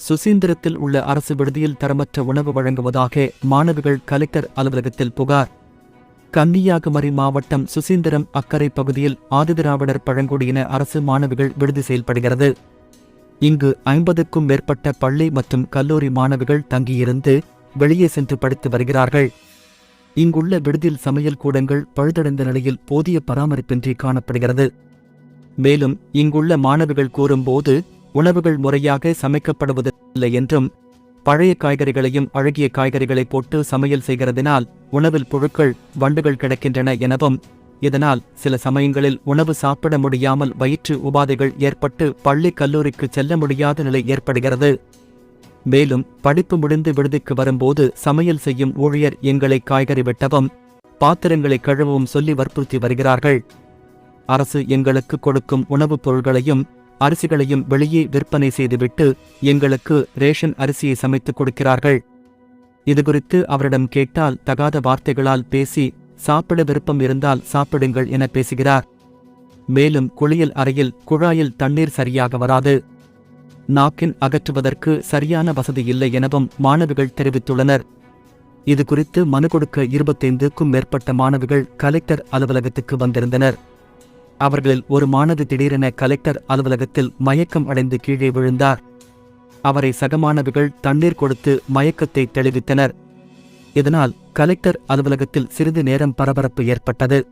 சுசீந்திரத்தில் உள்ள அரசு விடுதியில் தரமற்ற உணவு வழங்குவதாக மாணவிகள் கலெக்டர் அலுவலகத்தில் புகார். கன்னியாகுமரி மாவட்டம் சுசீந்திரம் அக்கரை பகுதியில் ஆதிதிராவிடர் பழங்குடியின அரசு மாணவிகள் விடுதி செயல்படுகிறது. இங்கு ஐம்பதுக்கும் மேற்பட்ட பள்ளி மற்றும் கல்லூரி மாணவிகள் தங்கியிருந்து வெளியே சென்று படித்து வருகிறார்கள். இங்குள்ள விடுதியில் சமையல் கூடங்கள் பழுதடைந்த நிலையில் போதிய பராமரிப்பின்றி காணப்படுகிறது. மேலும் இங்குள்ள மாணவிகள் கூறும்போது உணவுகள் முறையாக சமைக்கப்படுவதில்லை என்றும் பழைய காய்கறிகளையும் அழகிய காய்கறிகளை போட்டு சமையல் செய்கிறதினால் உணவில் புழுக்கள் வண்டுகள் கிடக்கின்றன எனவும் இதனால் சில சமயங்களில் உணவு சாப்பிட முடியாமல் வயிற்று உபாதைகள் ஏற்பட்டு பள்ளி கல்லூரிக்கு செல்ல முடியாத நிலை ஏற்படுகிறது. மேலும் படிப்பு முடிந்து விடுதிக்கு வரும்போது சமையல் செய்யும் ஊழியர் எங்களை காய்கறி வெட்டவும் பாத்திரங்களை கழுவவும் சொல்லி வற்புறுத்தி வருகிறார்கள். அரசு எங்களுக்கு கொடுக்கும் உணவுப் பொருள்களையும் அரிசிகளையும் வெளியே விற்பனை செய்துவிட்டு எங்களுக்கு ரேஷன் அரிசியை சமைத்துக் கொடுக்கிறார்கள். இதுகுறித்து அவரிடம் கேட்டால் தகாத வார்த்தைகளால் பேசி சாப்பிட விருப்பம் இருந்தால் சாப்பிடுங்கள் என பேசுகிறார். மேலும் குளியல் அறையில் குழாயில் தண்ணீர் சரியாக வராது. நாக்கின் அகற்றுவதற்கு சரியான வசதி இல்லை எனவும் மாணவிகள் தெரிவித்துள்ளனர். இதுகுறித்து மனு கொடுக்க இருபத்தைந்துக்கும் மேற்பட்ட மாணவிகள் கலெக்டர் அலுவலகத்துக்கு வந்திருந்தனர். அவர்களில் ஒரு மாணவி திடீரென கலெக்டர் அலுவலகத்தில் மயக்கம் அடைந்து கீழே விழுந்தார். அவரை சக மாணவிகள் தண்ணீர் கொடுத்து மயக்கத்தை தெளிவித்தனர். இதனால் கலெக்டர் அலுவலகத்தில் சிறிது நேரம் பரபரப்பு ஏற்பட்டது.